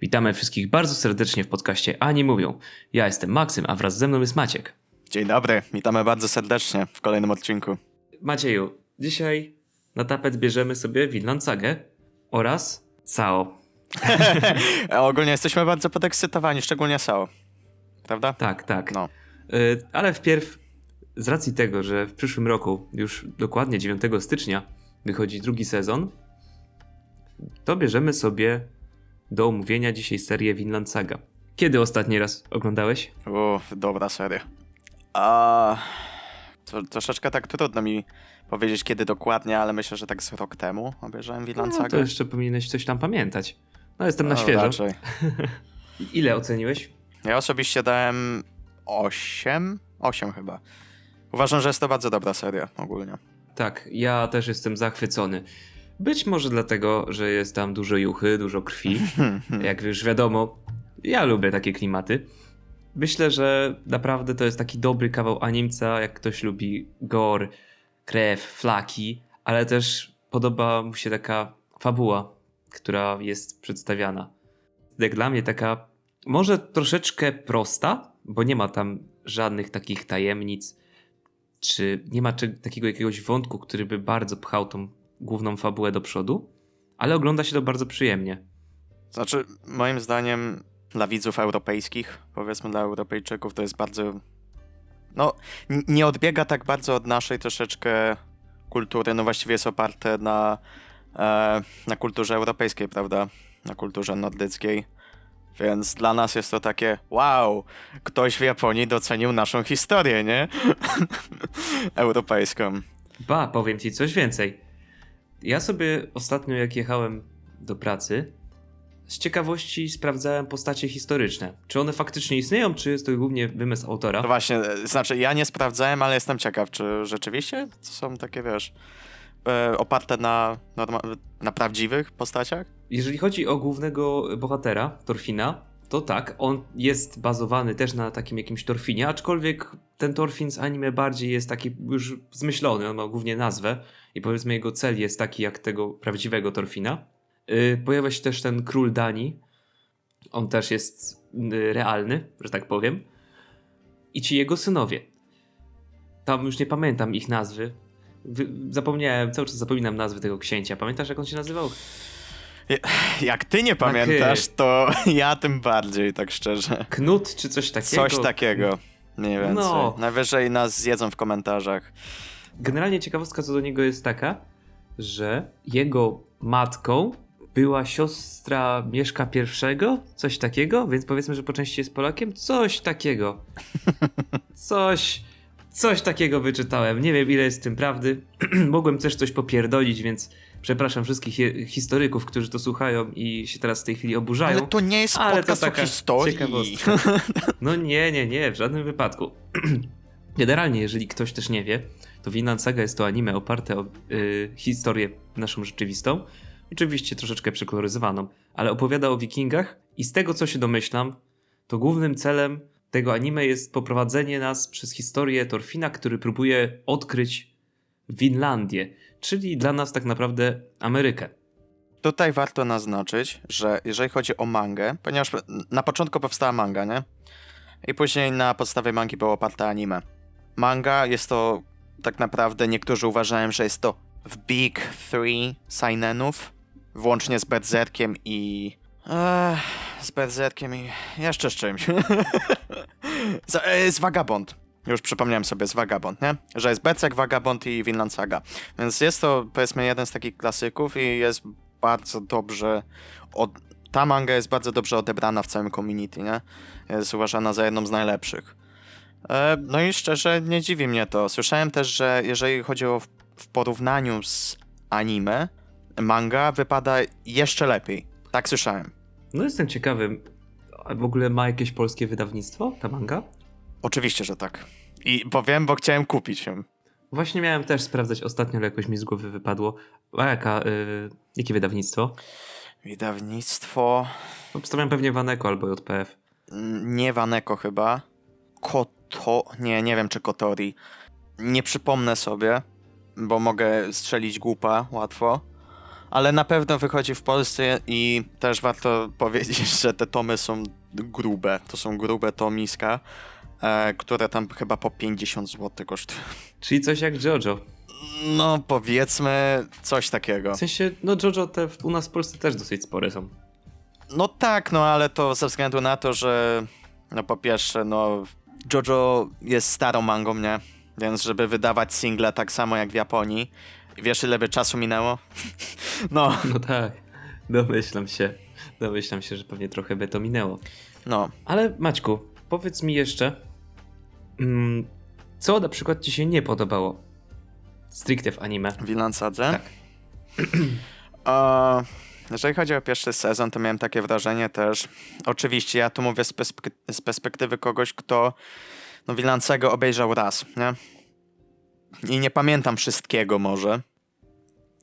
Witamy wszystkich bardzo serdecznie w podcaście Ani Mówią. Ja jestem Maksym, a wraz ze mną jest Maciek. Dzień dobry, witamy bardzo serdecznie w kolejnym odcinku. Macieju, dzisiaj na tapet bierzemy sobie Vinland Sagę oraz Sao. Ogólnie jesteśmy bardzo podekscytowani, szczególnie Sao. Prawda? Tak, tak. No. Y, ale wpierw, z racji tego, że w przyszłym roku, już dokładnie 9 stycznia, wychodzi drugi sezon, to bierzemy sobie do omówienia dzisiaj serię Vinland Saga. Kiedy ostatni raz oglądałeś? Uff, dobra seria. A to, troszeczkę tak trudno mi powiedzieć kiedy dokładnie, ale myślę, że tak z rok temu obejrzałem Vinland No, to Sagę. jeszcze powinieneś coś tam pamiętać. No, jestem na No, świeżo. raczej. Ile oceniłeś? Ja osobiście dałem 8? 8 chyba. Uważam, że jest to bardzo dobra seria ogólnie. Tak, ja też jestem zachwycony. Być może dlatego, że jest tam dużo juchy, dużo krwi. Jak już wiadomo, ja lubię takie klimaty. Myślę, że naprawdę to jest taki dobry kawał animca, jak ktoś lubi gore, krew, flaki, ale też podoba mu się taka fabuła, która jest przedstawiana. Jak dla mnie taka może troszeczkę prosta, bo nie ma tam żadnych takich tajemnic, czy nie ma takiego jakiegoś wątku, który by bardzo pchał tą główną fabułę do przodu, ale ogląda się to bardzo przyjemnie. Znaczy, moim zdaniem dla widzów europejskich, powiedzmy dla Europejczyków, to jest bardzo. No, nie odbiega tak bardzo od naszej troszeczkę kultury. No, właściwie jest oparte na, e, na kulturze europejskiej, prawda? Na kulturze nordyckiej. Więc dla nas jest to takie, wow, ktoś w Japonii docenił naszą historię, nie? Europejską. Ba, powiem ci coś więcej. Ja sobie ostatnio, jak jechałem do pracy, z ciekawości sprawdzałem postacie historyczne. Czy one faktycznie istnieją, czy jest to głównie wymysł autora? No właśnie, e, znaczy ja nie sprawdzałem, ale jestem ciekaw, czy rzeczywiście to są takie, wiesz, e, oparte na, na prawdziwych postaciach? Jeżeli chodzi o głównego bohatera, Torfina, to tak, on jest bazowany też na takim jakimś Torfinie, aczkolwiek ten Torfin z anime bardziej jest taki już zmyślony, on ma głównie nazwę i powiedzmy jego cel jest taki jak tego prawdziwego Torfina. Yy, pojawia się też ten król Danii, on też jest yy, realny, że tak powiem. I ci jego synowie. Tam już nie pamiętam ich nazwy. Wy- Zapomniałem, cały czas zapominam nazwy tego księcia. Pamiętasz jak on się nazywał? Jak ty nie pamiętasz, to ja tym bardziej, tak szczerze. Knut czy coś takiego. Coś takiego. Mniej więcej. No. Najwyżej nas zjedzą w komentarzach. Generalnie ciekawostka co do niego jest taka, że jego matką była siostra Mieszka I, coś takiego, więc powiedzmy, że po części jest Polakiem, coś takiego. Coś, coś takiego wyczytałem. Nie wiem ile jest w tym prawdy. Mogłem też coś popierdolić, więc przepraszam wszystkich hi- historyków, którzy to słuchają i się teraz w tej chwili oburzają. Ale to nie jest Ale to podcast o taka historii. ciekawostka. No nie, nie, nie, w żadnym wypadku. Generalnie, jeżeli ktoś też nie wie, to Vinland Saga jest to anime oparte o y, historię naszą rzeczywistą. Oczywiście troszeczkę przekoloryzowaną, ale opowiada o wikingach i z tego co się domyślam, to głównym celem tego anime jest poprowadzenie nas przez historię Torfina, który próbuje odkryć Winlandię, czyli dla nas tak naprawdę Amerykę. Tutaj warto naznaczyć, że jeżeli chodzi o mangę, ponieważ na początku powstała manga, nie? I później na podstawie mangi było oparte anime. Manga jest to tak naprawdę, niektórzy uważają, że jest to w Big Three Seinenów, włącznie z Berserkiem i... Ech, z Berserkiem i jeszcze z czymś. z, e, z Vagabond. Już przypomniałem sobie z Vagabond, nie? Że jest Berserk, Vagabond i Vinland Saga. Więc jest to, powiedzmy, jeden z takich klasyków i jest bardzo dobrze. Od... Ta manga jest bardzo dobrze odebrana w całym community, nie? Jest uważana za jedną z najlepszych. E, no i szczerze, nie dziwi mnie to. Słyszałem też, że jeżeli chodzi o w, porównaniu z anime, manga wypada jeszcze lepiej. Tak słyszałem. No jestem ciekawy, w ogóle ma jakieś polskie wydawnictwo ta manga? Oczywiście, że tak. I powiem, bo chciałem kupić ją. Właśnie miałem też sprawdzać ostatnio, ale jakoś mi z głowy wypadło. A jaka, y, jakie wydawnictwo? Wydawnictwo. Obstawiam pewnie Waneko albo JPF. Mm, Nie Waneko chyba. Koto. Nie, nie wiem czy Kotori. Nie przypomnę sobie, bo mogę strzelić głupa łatwo. ale na pewno wychodzi w Polsce i też warto powiedzieć, że te tomy są grube. To są grube tomiska, które tam chyba po 50 zł kosztują. Czyli coś jak JoJo. No, powiedzmy coś takiego. W sensie, no JoJo te u nas w Polsce też dosyć spore są. No tak, no ale to ze względu na to, że no po pierwsze, no JoJo jest starą mangą, nie? Więc żeby wydawać single tak samo jak w Japonii, wiesz ile by czasu minęło? No, No tak, domyślam się. Domyślam się, że pewnie trochę by to minęło. no. Ale Maćku, powiedz mi jeszcze, co na przykład ci się nie podobało stricte w anime? Wilan Sadze? Tak. E, jeżeli chodzi o pierwszy sezon, to miałem takie wrażenie też. Oczywiście, ja tu mówię z, perspek- z perspektywy kogoś, kto no, Wilancego obejrzał raz, nie? I nie pamiętam wszystkiego może,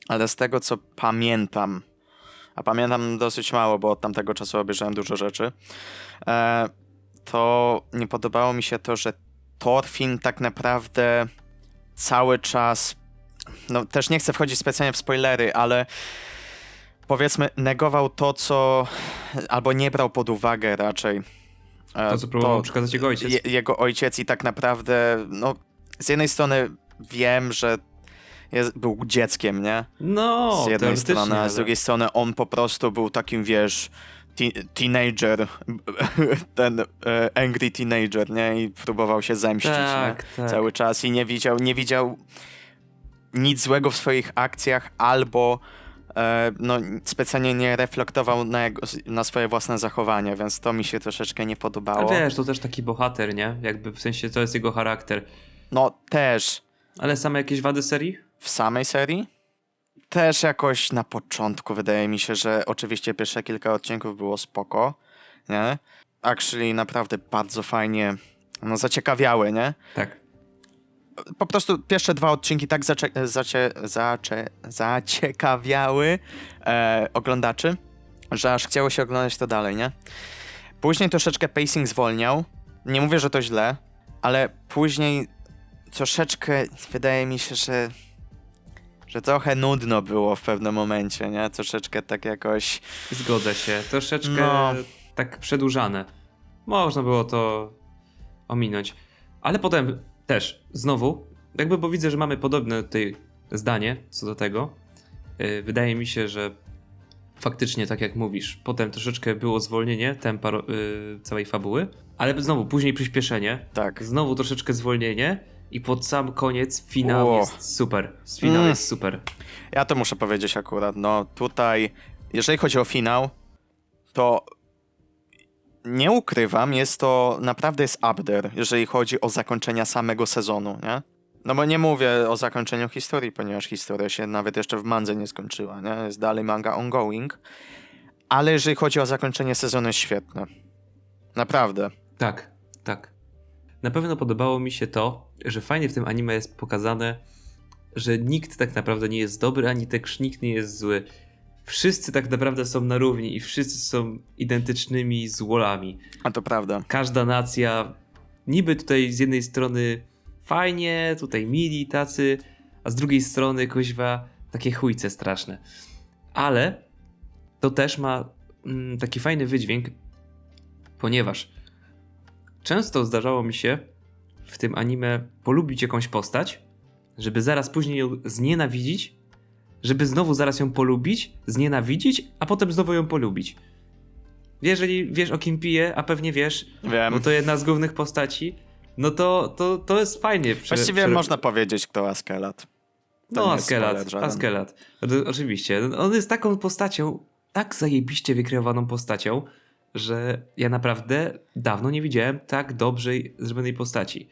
ale z tego co pamiętam, a pamiętam dosyć mało, bo od tamtego czasu obejrzałem dużo rzeczy, e, to nie podobało mi się to, że Thorfinn tak naprawdę cały czas no też nie chcę wchodzić specjalnie w spoilery, ale powiedzmy negował to, co albo nie brał pod uwagę raczej. e, To, co próbował przekazać jego ojciec. Je, jego ojciec i tak naprawdę, no z jednej strony wiem, że jest, był dzieckiem, nie? No, z jednej strony, a z drugiej strony on po prostu był takim, wiesz, teenager, ten e, angry teenager, nie? I próbował się zemścić? Tak, tak. cały czas i nie widział, nie widział nic złego w swoich akcjach albo e, no, specjalnie nie reflektował na, jego, na swoje własne zachowanie, więc to mi się troszeczkę nie podobało. wiesz, to też taki bohater, nie? Jakby w sensie to jest jego charakter. No też Ale same jakieś wady serii? w samej serii też jakoś na początku wydaje mi się, że oczywiście pierwsze kilka odcinków było spoko, nie? Actually naprawdę bardzo fajnie no, zaciekawiały, nie? Tak. po prostu pierwsze dwa odcinki tak zacie, zacie, zacie, zaciekawiały e, oglądaczy, że aż chciało się oglądać to dalej, nie? Później troszeczkę pacing zwolniał. Nie mówię, że to źle, ale później troszeczkę wydaje mi się, że że trochę nudno było w pewnym momencie, nie? Troszeczkę tak jakoś Zgodzę się. Troszeczkę No. tak przedłużane. Można było to ominąć. Ale potem też, znowu, jakby bo widzę, że mamy podobne tutaj zdanie co do tego. Yy, Wydaje mi się, że faktycznie, tak jak mówisz, potem troszeczkę było zwolnienie tempa yy, całej fabuły, ale znowu później przyspieszenie, tak. znowu troszeczkę zwolnienie i pod sam koniec finał jest super. Finał Mm. jest super. Ja to muszę powiedzieć akurat. No tutaj, jeżeli chodzi o finał, to nie ukrywam, jest to naprawdę jest upder, jeżeli chodzi o zakończenia samego sezonu, nie? No bo nie mówię o zakończeniu historii, ponieważ historia się nawet jeszcze w mandze nie skończyła, nie? Jest dalej manga ongoing. Ale jeżeli chodzi o zakończenie sezonu, jest świetne. Naprawdę. Tak, tak. Na pewno podobało mi się to, że fajnie w tym anime jest pokazane, że nikt tak naprawdę nie jest dobry, ani też nikt nie jest zły. Wszyscy tak naprawdę są na równi i wszyscy są identycznymi złolami. A to prawda. Każda nacja niby tutaj z jednej strony fajnie, tutaj mili tacy, a z drugiej strony kuźwa takie chujce straszne. Ale to też ma mm, taki fajny wydźwięk, ponieważ często zdarzało mi się w tym anime polubić jakąś postać, żeby zaraz później ją znienawidzić, żeby znowu zaraz ją polubić, znienawidzić, a potem znowu ją polubić. Jeżeli wiesz o kim piję, a pewnie wiesz, Wiem. bo to jedna z głównych postaci, no to, to, to jest fajnie. prze- Właściwie prze- można powiedzieć, kto Askelat. To No, Askelat. Askelat. No, Oczywiście. On jest taką postacią, tak zajebiście wykreowaną postacią, że ja naprawdę dawno nie widziałem tak dobrze zrobionej postaci.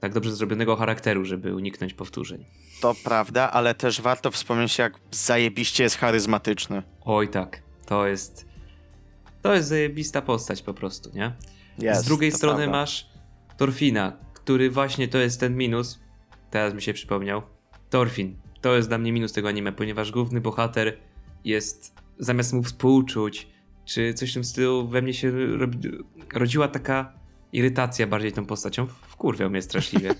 Tak dobrze zrobionego charakteru, żeby uniknąć powtórzeń. To prawda, ale też warto wspomnieć, jak zajebiście jest charyzmatyczny. Oj tak, to jest... To jest zajebista postać po prostu, nie? Z drugiej strony prawda. masz Torfina, który właśnie to jest ten minus. Teraz mi się przypomniał. Torfin. To jest dla mnie minus tego anime, ponieważ główny bohater jest zamiast mu współczuć, czy coś w tym stylu, we mnie się rodziła taka irytacja bardziej tą postacią. Wkurwiał mnie straszliwie.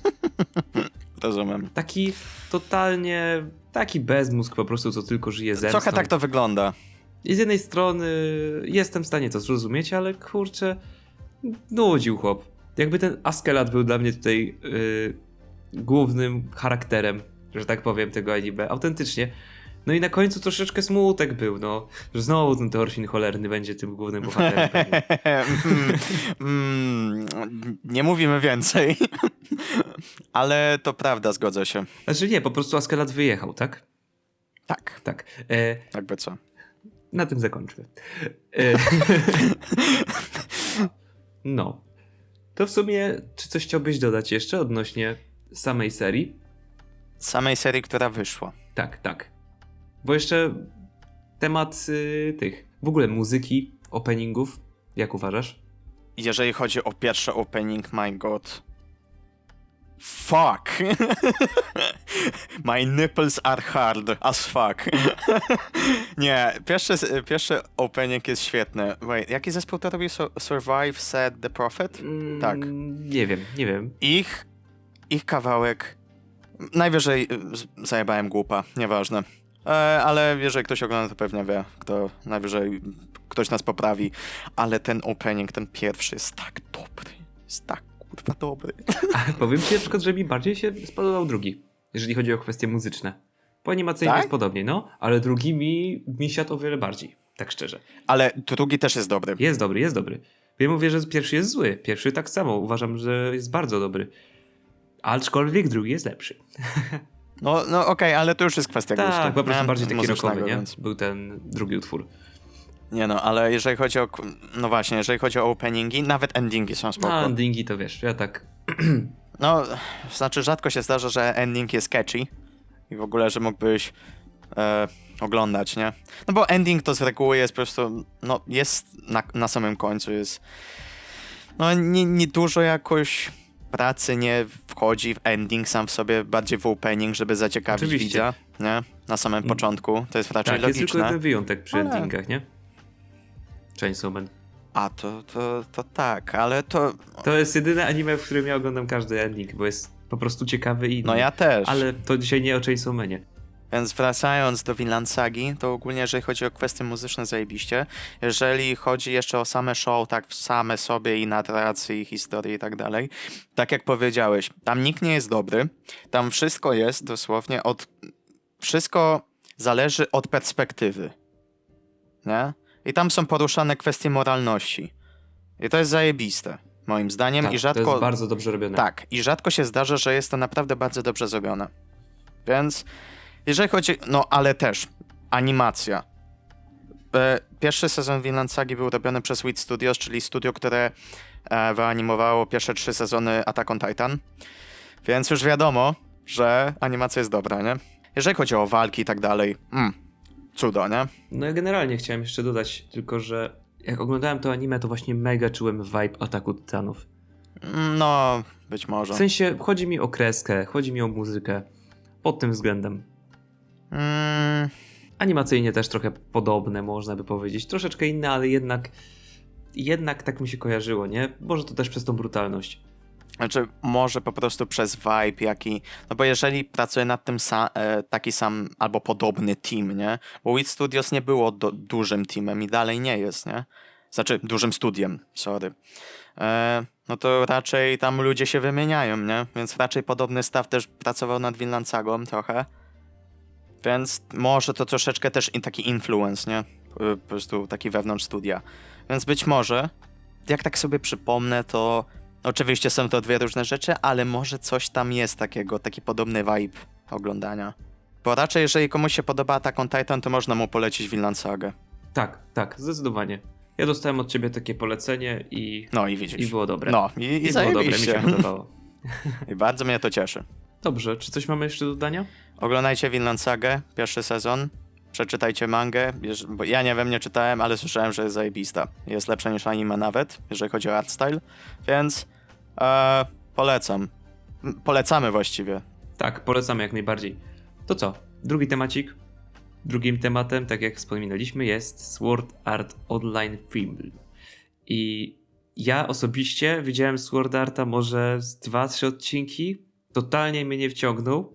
Rozumiem. Taki totalnie, taki bezmózg po prostu, co tylko żyje zemstą. Trochę tak to wygląda. I z jednej strony jestem w stanie to zrozumieć, ale kurczę, nudził chłop. Jakby ten Askelat był dla mnie tutaj yy, głównym charakterem, że tak powiem, tego anime. Autentycznie. No i na końcu troszeczkę smutek był, no. Że znowu ten Thorfinn cholerny będzie tym głównym bohaterem. mm, nie mówimy więcej. Ale to prawda, zgodzę się. Znaczy nie, po prostu Askelat wyjechał, tak? Tak, Tak. E, jakby co. na tym zakończmy. E, no. To w sumie, czy coś chciałbyś dodać jeszcze odnośnie samej serii? Samej serii, która wyszła. Tak, tak. Bo jeszcze temat y, tych, w ogóle muzyki, openingów, jak uważasz? Jeżeli chodzi o pierwszy opening, my god. Fuck. My nipples are hard as fuck. Nie, pierwszy, pierwszy opening jest świetny. Wait, jaki zespół to robił? Su- Survive Said the Prophet? Mm, Tak. Nie wiem, nie wiem. Ich, ich kawałek. Najwyżej zajebałem głupa, nieważne. E, ale jeżeli ktoś ogląda, to pewnie wie, kto najwyżej ktoś nas poprawi. Ale ten opening, ten pierwszy jest tak dobry. Jest tak kurwa dobry. A powiem ci na przykład, że mi bardziej się spodobał drugi, jeżeli chodzi o kwestie muzyczne. Po animacyjnie Tak? jest podobnie, no, ale drugi mi, mi siadł o wiele bardziej, tak szczerze. Ale drugi też jest dobry. Jest dobry, jest dobry. Ja mówię, że pierwszy jest zły. Pierwszy tak samo. Uważam, że jest bardzo dobry. Aczkolwiek drugi jest lepszy. No, no okej, ale to już jest kwestia gustu. Tak, po prostu bardziej taki rockowy, nie? więc- Był ten drugi utwór. Nie no, ale jeżeli chodzi o... No właśnie, jeżeli chodzi o openingi, nawet endingi są spoko. No, endingi to wiesz, ja tak... No, znaczy rzadko się zdarza, że ending jest catchy i w ogóle, że mógłbyś e, oglądać, nie? No bo ending to z reguły jest po prostu, no jest na, na samym końcu, jest no nie, nie dużo jakoś pracy nie wchodzi w ending sam w sobie, bardziej w opening, żeby zaciekawić Oczywiście. widza, nie? Na samym Mm. początku, to jest raczej Tak, jest tylko logiczne. wyjątek przy Ale- endingach, nie? Chainsaw Man. A, to, to, to tak, ale to, To jest jedyne anime, w którym ja oglądam każdy ending, bo jest po prostu ciekawy i inny. no ja też. Ale to dzisiaj nie o Chainsaw Manie. Więc wracając do Vinland Sagi, to ogólnie jeżeli chodzi o kwestie muzyczne zajebiście. Jeżeli chodzi jeszcze o same show, tak w same sobie i narrację, i historię i tak dalej, tak jak powiedziałeś, tam nikt nie jest dobry. Tam wszystko jest dosłownie od... Wszystko zależy od perspektywy. Nie? I tam są poruszane kwestie moralności. I to jest zajebiste, moim zdaniem. Tak, I rzadko... To jest bardzo dobrze robione. Tak, i rzadko się zdarza, że jest to naprawdę bardzo dobrze zrobione. Więc jeżeli chodzi, no ale też animacja. E, Pierwszy sezon Vinland Sagi był robiony przez Wit Studios, czyli studio, które e, wyanimowało pierwsze trzy sezony Attack on Titan. Więc już wiadomo, że animacja jest dobra, nie? Jeżeli chodzi o walki i tak dalej, mm, cudo, nie? No ja generalnie chciałem jeszcze dodać, tylko że jak oglądałem to anime, to właśnie mega czułem vibe Ataku Titanów. Mm, No, być może. W sensie, chodzi mi o kreskę, chodzi mi o muzykę. Pod tym względem. Mm, Animacyjnie też trochę podobne, można by powiedzieć. Troszeczkę inne, ale jednak jednak tak mi się kojarzyło, nie? Może to też przez tą brutalność. Znaczy, może po prostu przez vibe, jaki. No bo jeżeli pracuje nad tym sa- e, taki sam albo podobny team, nie? Bo Wit Studios nie było do- dużym teamem i dalej nie jest, nie? Znaczy, dużym studiem, sorry. E, no to raczej tam ludzie się wymieniają, nie? Więc raczej podobny staw też pracował nad Vinland Sagą trochę. Więc może to troszeczkę też taki influence, nie? Po prostu taki wewnątrz studia. Więc być może, jak tak sobie przypomnę, to Oczywiście są to dwie różne rzeczy, ale może coś tam jest takiego, taki podobny vibe oglądania. Bo raczej, jeżeli komuś się podoba on Titan, to można mu polecić Vinland Sagę. Tak, tak, zdecydowanie. Ja dostałem od ciebie takie polecenie i, No i widzisz. i było dobre. No i, i, I było dobre, mi się podobało. I bardzo mnie to cieszy. Dobrze, czy coś mamy jeszcze do dodania? Oglądajcie Vinland Sagę, pierwszy sezon. Przeczytajcie mangę, bo ja nie wiem, nie czytałem, ale słyszałem, że jest zajebista. Jest lepsza niż anime nawet, jeżeli chodzi o art style, więc e, polecam. Polecamy właściwie. Tak, polecamy jak najbardziej. To co? Drugi temacik. Drugim tematem, tak jak wspominaliśmy, jest Sword Art Online Film. I ja osobiście widziałem Sword Arta może z dwa, trzy odcinki. Totalnie mnie nie wciągnął.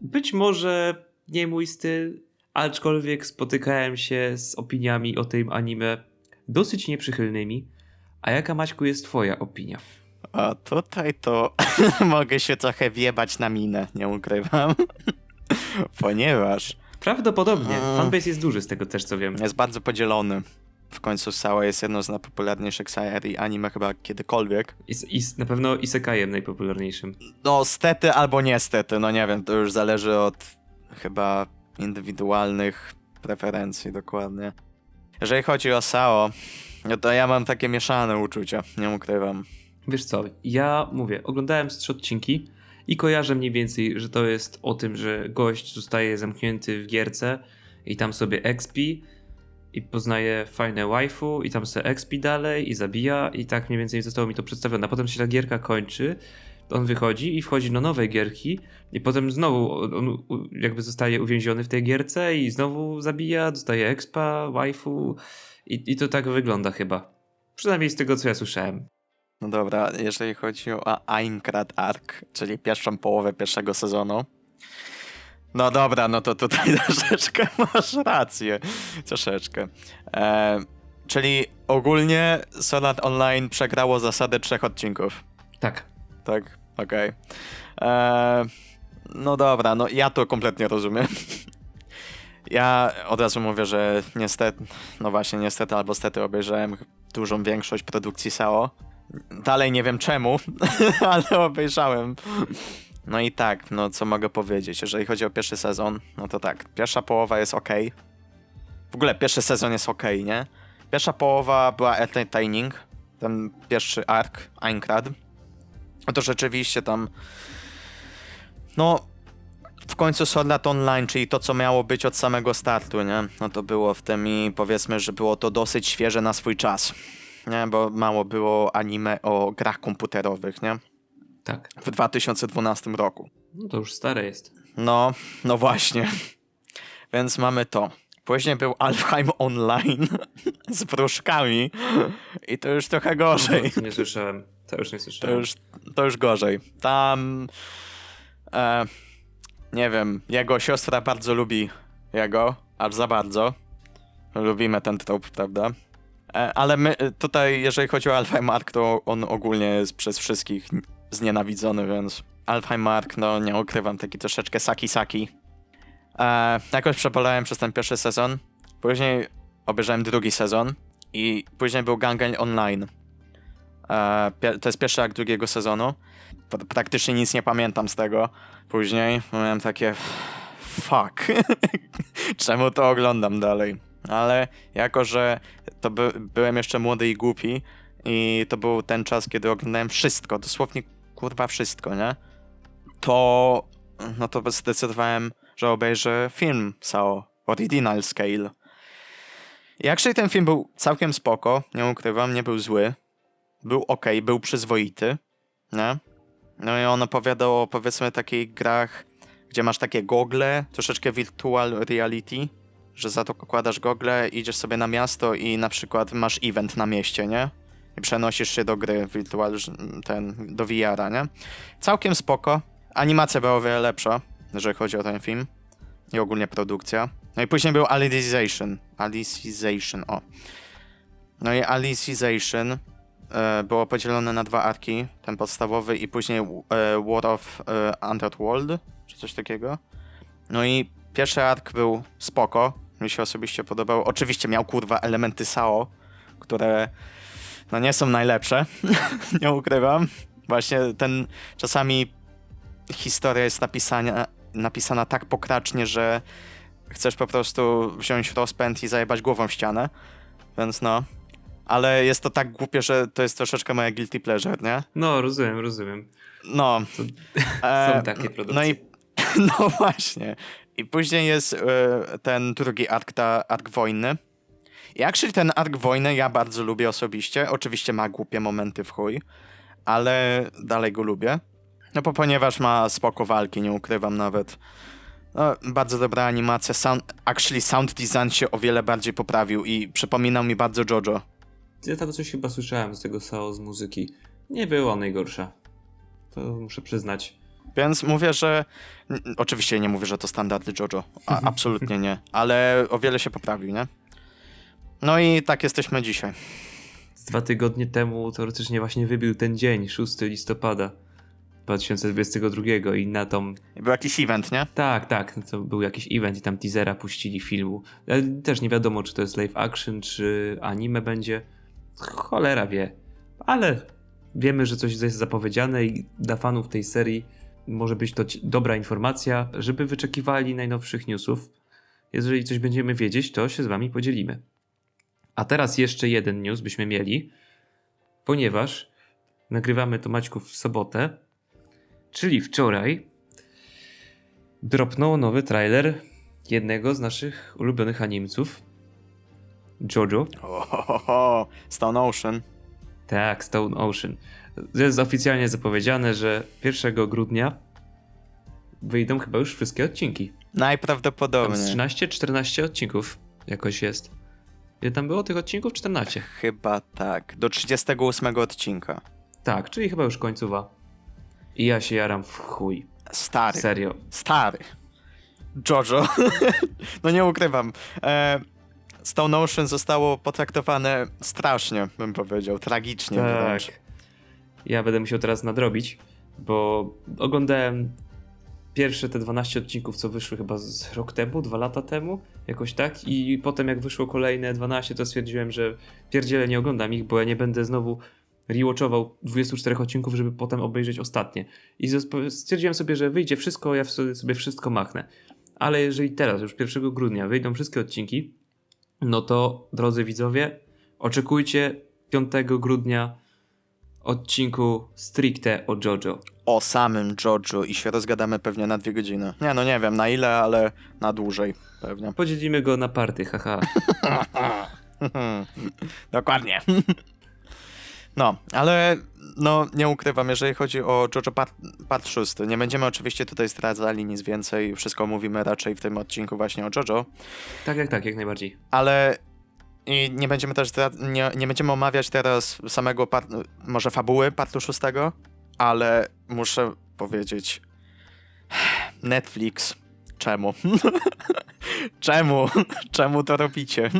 Być może nie mój styl, aczkolwiek spotykałem się z opiniami o tym anime dosyć nieprzychylnymi. A jaka Maćku jest twoja opinia? A tutaj to mogę się trochę wjebać na minę, nie ukrywam. Ponieważ Prawdopodobnie. Fanbase jest duży z tego też co wiem. jest bardzo podzielony. W końcu Sawa jest jedną z najpopularniejszych serii anime chyba kiedykolwiek. I, i, na pewno Isekajem najpopularniejszym. No stety albo niestety, no nie wiem, to już zależy od chyba indywidualnych preferencji dokładnie. Jeżeli chodzi o Sao, no to ja mam takie mieszane uczucia, nie ukrywam. Wiesz co, ja mówię, oglądałem trzy odcinki i kojarzę mniej więcej, że to jest o tym, że gość zostaje zamknięty w gierce i tam sobie expi i poznaje fajne waifu i tam se expi dalej i zabija i tak mniej więcej zostało mi to przedstawione. A potem się ta gierka kończy, on wychodzi i wchodzi do nowej gierki i potem znowu on jakby zostaje uwięziony w tej gierce i znowu zabija, dostaje expa, waifu i, i to tak wygląda chyba. Przynajmniej z tego, co ja słyszałem. No dobra, jeżeli chodzi o Aincrad Arc, czyli pierwszą połowę pierwszego sezonu. No dobra, no to tutaj troszeczkę masz rację. Troszeczkę. E, czyli ogólnie Solat Online przegrało zasadę trzech odcinków. Tak. Tak, okej. E, No dobra, no ja to kompletnie rozumiem. Ja od razu mówię, że niestety, no właśnie, niestety albo stety obejrzałem dużą większość produkcji SAO. Dalej nie wiem czemu, ale obejrzałem. No i tak, no co mogę powiedzieć, jeżeli chodzi o pierwszy sezon, no to tak, pierwsza połowa jest ok. W ogóle pierwszy sezon jest ok, nie? Pierwsza połowa była entertaining, ten pierwszy arc, Aincrad. No to rzeczywiście tam. No, w końcu Sword Art Online, czyli to, co miało być od samego startu, nie? No to było w tym i powiedzmy, że było to dosyć świeże na swój czas. Nie, bo mało było anime o grach komputerowych, nie? Tak. W 2012 roku. No to już stare jest. No, no właśnie. Więc mamy to. Później był Alfheim Online z wróżkami i to już trochę gorzej. To nie słyszałem. To już nie To słyszałem. już, to już gorzej. Tam. E, nie wiem, jego siostra bardzo lubi jego, aż za bardzo. Lubimy ten trop, prawda? E, ale my tutaj, jeżeli chodzi o Alfheim Mark, to on ogólnie jest przez wszystkich znienawidzony, więc Alfheim Mark, no nie ukrywam, taki troszeczkę saki-saki. E, jakoś przebolałem przez ten pierwszy sezon. Później obejrzałem drugi sezon i później był Gangen Online. E, pie- to jest pierwszy akt drugiego sezonu. Praktycznie nic nie pamiętam z tego. Później miałem takie. Fuck. Czemu to oglądam dalej? Ale jako, że to by, byłem jeszcze młody i głupi, i to był ten czas, kiedy oglądałem wszystko, dosłownie kurwa wszystko, nie? To. No to zdecydowałem, że obejrzę film Sao Original Scale. I actually ten film był całkiem spoko, nie ukrywam, nie był zły był ok, był przyzwoity, nie? No i on opowiadał o powiedzmy takich grach, gdzie masz takie gogle, troszeczkę virtual reality, że zakładasz gogle, idziesz sobie na miasto i na przykład masz event na mieście, nie? I przenosisz się do gry virtual, ten, do VR-a, nie? Całkiem spoko. Animacja była o wiele lepsza, jeżeli chodzi o ten film. I ogólnie produkcja. No i później był Alicization. Alicization, o. No i Alicization e, było podzielone na dwa arki, ten podstawowy i później e, War of e, Underworld, czy coś takiego. No i pierwszy ark był spoko, mi się osobiście podobał. Oczywiście miał kurwa elementy SAO, które no nie są najlepsze, nie ukrywam. Właśnie ten czasami historia jest napisana, napisana tak pokracznie, że chcesz po prostu wziąć rozpęd i zajebać głową w ścianę. Więc no, ale jest to tak głupie, że to jest troszeczkę moja guilty pleasure, nie? No, rozumiem, rozumiem. No. E, Są takie produkcje. No i no właśnie. I później jest e, ten drugi ark, ta ark wojny. I actually ten ark wojny ja bardzo lubię osobiście. Oczywiście ma głupie momenty w chuj, ale dalej go lubię. No bo ponieważ ma spoko walki, nie ukrywam nawet. No, bardzo dobra animacja. Sound, actually sound design się o wiele bardziej poprawił i przypominał mi bardzo JoJo. Ja tego coś chyba słyszałem z tego SAO z muzyki. Nie była najgorsza. To muszę przyznać. Więc mówię, że. Oczywiście nie mówię, że to standardy JoJo. A, absolutnie nie. Ale o wiele się poprawił, nie? No i tak jesteśmy dzisiaj. Z Dwa tygodnie temu teoretycznie właśnie wybił ten dzień, 6 listopada 2022 i na tą... Był jakiś event, nie? Tak, tak, to był jakiś event i tam teasera puścili filmu. Też nie wiadomo, czy to jest live action, czy anime będzie. Cholera wie. Ale wiemy, że coś jest zapowiedziane i dla fanów tej serii może być to dobra informacja, żeby wyczekiwali najnowszych newsów. Jeżeli coś będziemy wiedzieć, to się z wami podzielimy. A teraz jeszcze jeden news byśmy mieli, ponieważ nagrywamy to Maćków w sobotę, czyli wczoraj dropnął nowy trailer jednego z naszych ulubionych animców, JoJo. Ohohoho, Stone Ocean. Tak, Stone Ocean. Jest oficjalnie zapowiedziane, że 1 grudnia wyjdą chyba już wszystkie odcinki. Tam Najprawdopodobniej. 13-14 odcinków jakoś jest. Ile tam było tych odcinków? 14. Chyba tak. Do 38 odcinka. Tak, czyli chyba już końcowa. I ja się jaram w chuj. Stary. Serio. Stary. Jojo. no nie ukrywam. E, Stone Ocean zostało potraktowane strasznie, bym powiedział. Tragicznie wręcz. Tak. Ja będę musiał teraz nadrobić, bo oglądałem pierwsze te 12 odcinków, co wyszły chyba z rok temu, dwa lata temu, jakoś tak. I potem jak wyszło kolejne 12, to stwierdziłem, że pierdziele nie oglądam ich, bo ja nie będę znowu rewatchował 24 odcinków, żeby potem obejrzeć ostatnie. I stwierdziłem sobie, że wyjdzie wszystko, ja sobie wszystko machnę. Ale jeżeli teraz, już 1 grudnia, wyjdą wszystkie odcinki, no to drodzy widzowie, oczekujcie 5 grudnia odcinku stricte o JoJo. O samym Jojo i się rozgadamy pewnie na dwie godziny. Nie, no nie wiem na ile, ale na dłużej pewnie. Podzielimy go na party, haha. Dokładnie. No, ale no nie ukrywam, jeżeli chodzi o JoJo part, part 6, nie będziemy oczywiście tutaj zdradzali nic więcej, wszystko mówimy raczej w tym odcinku właśnie o JoJo, Tak, jak tak, jak najbardziej. ale i nie będziemy też nie, nie będziemy omawiać teraz samego może fabuły partu 6, ale muszę powiedzieć Netflix, czemu? czemu? czemu to robicie?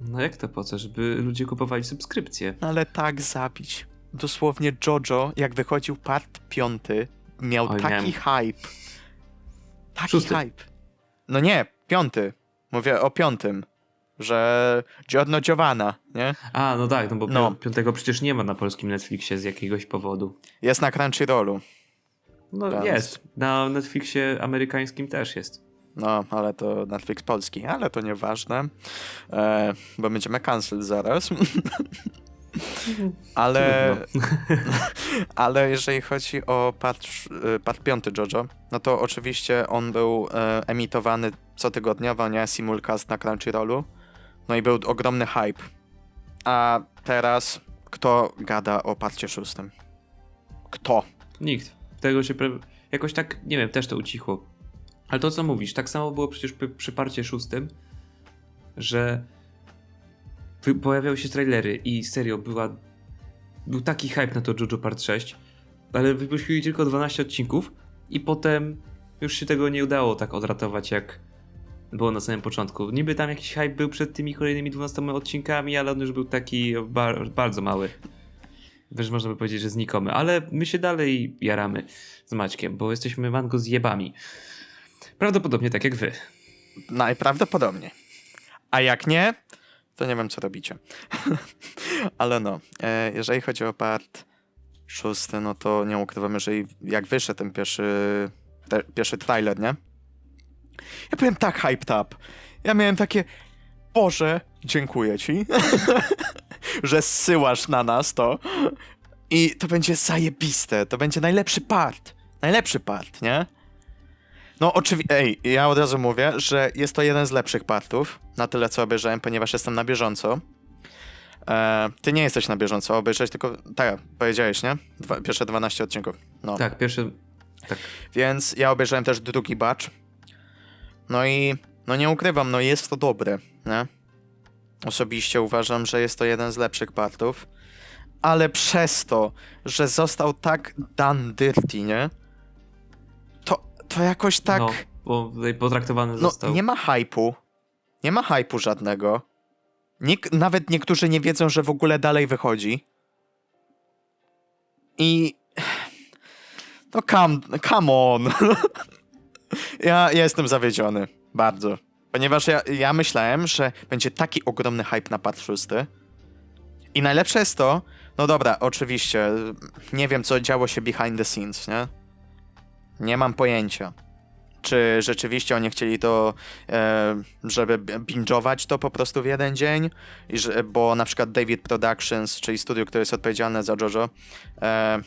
No jak to po co? Żeby ludzie kupowali subskrypcje. Ale tak zabić. Dosłownie Jojo, jak wychodził part piąty, miał Oj, taki hype. Taki Szósty. hype. No nie, piąty. Mówię o piątym. Że Giorno Giovanna, nie? A, no tak, no bo No. pi- piątego przecież nie ma na polskim Netflixie z jakiegoś powodu. Jest na Crunchyrollu. No Teraz. jest. Na Netflixie amerykańskim też jest. No, ale to Netflix polski, ale to nieważne. E, bo będziemy cancel zaraz. ale, ale jeżeli chodzi o part, y, part piąty JoJo, no to oczywiście on był e, emitowany cotygodniowo, nie? Simulcast na Crunchyrollu. No i był ogromny hype. A teraz kto gada o parcie szóstym? Kto? Nikt. Tego się pre... jakoś tak, nie wiem, też to ucichło. Ale to co mówisz, tak samo było przecież przy, przy parcie szóstym, że pojawiały się trailery i serio była był taki hype na to JoJo Part 6, ale wypuścili tylko 12 odcinków i potem już się tego nie udało tak odratować jak było na samym początku. Niby tam jakiś hype był przed tymi kolejnymi 12 odcinkami, ale on już był taki bar- bardzo mały. Też można by powiedzieć, że znikomy, ale my się dalej jaramy z Maćkiem, bo jesteśmy mango zjebami. Prawdopodobnie tak jak wy. Najprawdopodobniej. A jak nie, to nie wiem, co robicie. Ale no, e, jeżeli chodzi o part szósty, no to nie ukrywam, jeżeli jak wyszedł ten pierwszy, te, pierwszy trailer, nie? Ja byłem tak hyped up. Ja miałem takie, Boże, dziękuję ci, że zsyłasz na nas to. I to będzie zajebiste, to będzie najlepszy part. Najlepszy part, nie? No oczywiście, ej, ja od razu mówię, że jest to jeden z lepszych partów, na tyle co obejrzałem, ponieważ jestem na bieżąco. E, ty nie jesteś na bieżąco, obejrzałeś tylko, tak, powiedziałeś, nie? Dwa, pierwsze 12 odcinków. No. Tak, pierwszy. Tak. Więc ja obejrzałem też drugi batch. No i, no nie ukrywam, no jest to dobre, nie? Osobiście uważam, że jest to jeden z lepszych partów. ale przez to, że został tak done dirty, nie? To, to jakoś tak... No, bo potraktowany No, został. nie ma hypu. Nie ma hypu żadnego. Nik- nawet niektórzy nie wiedzą, że w ogóle dalej wychodzi. I... No come, come on. ja, jestem zawiedziony. Bardzo. Ponieważ ja, ja myślałem, że będzie taki ogromny hype na part szósty. I najlepsze jest to, no dobra, oczywiście, nie wiem co działo się behind the scenes, nie? Nie mam pojęcia. Czy rzeczywiście oni chcieli to, e, żeby binge'ować to po prostu w jeden dzień? I że, bo na przykład David Productions, czyli studio, które jest odpowiedzialne za JoJo, e,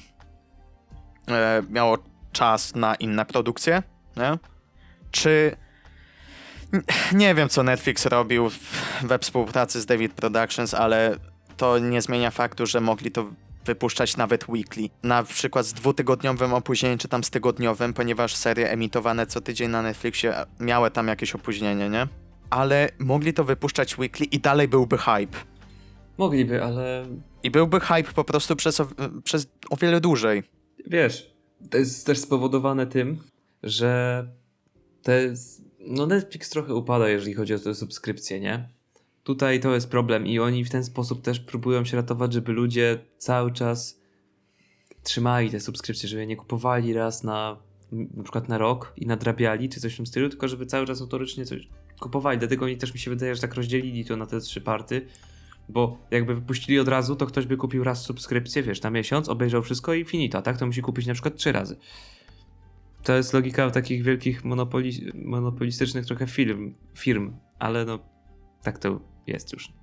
e, miało czas na inne produkcje, nie? Czy nie wiem, co Netflix robił we współpracy z David Productions, ale to nie zmienia faktu, że mogli to wypuszczać nawet weekly. Na przykład z dwutygodniowym opóźnieniem, czy tam z tygodniowym, ponieważ serie emitowane co tydzień na Netflixie miały tam jakieś opóźnienie, nie? Ale mogli to wypuszczać weekly i dalej byłby hype. Mogliby, ale I byłby hype po prostu przez o, przez o wiele dłużej. wiesz, to jest też spowodowane tym, że jest, no Netflix trochę upada, jeżeli chodzi o te subskrypcje, nie? Tutaj to jest problem i oni w ten sposób też próbują się ratować, żeby ludzie cały czas trzymali te subskrypcje, żeby nie kupowali raz na na przykład na rok i nadrabiali, czy coś w tym stylu, tylko żeby cały czas autorycznie coś kupowali. Dlatego oni też mi się wydaje, że tak rozdzielili to na te trzy party, bo jakby wypuścili od razu, to ktoś by kupił raz subskrypcję, wiesz, na miesiąc, obejrzał wszystko i finita, tak? To musi kupić na przykład trzy razy. To jest logika takich wielkich monopoli monopolistycznych trochę firm, firm, ale no tak to jest już.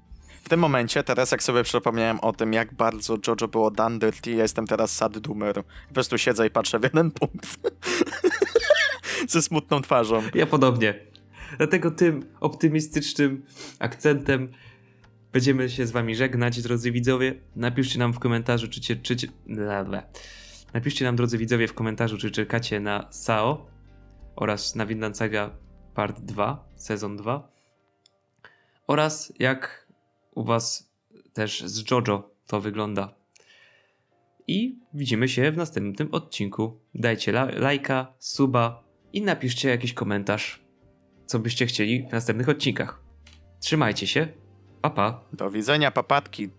W tym momencie, teraz jak sobie przypomniałem o tym, jak bardzo JoJo było done dirty, ja jestem teraz sad doomer. Po prostu siedzę i patrzę w jeden punkt. Ze smutną twarzą. Ja podobnie. Dlatego tym optymistycznym akcentem będziemy się z wami żegnać, drodzy widzowie. Napiszcie nam w komentarzu, czy cię, czy cię, bla, bla. Napiszcie nam, drodzy widzowie, w komentarzu, czy czekacie na SAO oraz na Vinland Saga Part 2, sezon 2 oraz jak u was też z JoJo to wygląda. I widzimy się w następnym odcinku. Dajcie la- lajka, suba i napiszcie jakiś komentarz, co byście chcieli w następnych odcinkach. Trzymajcie się. Pa pa. Do widzenia, papatki.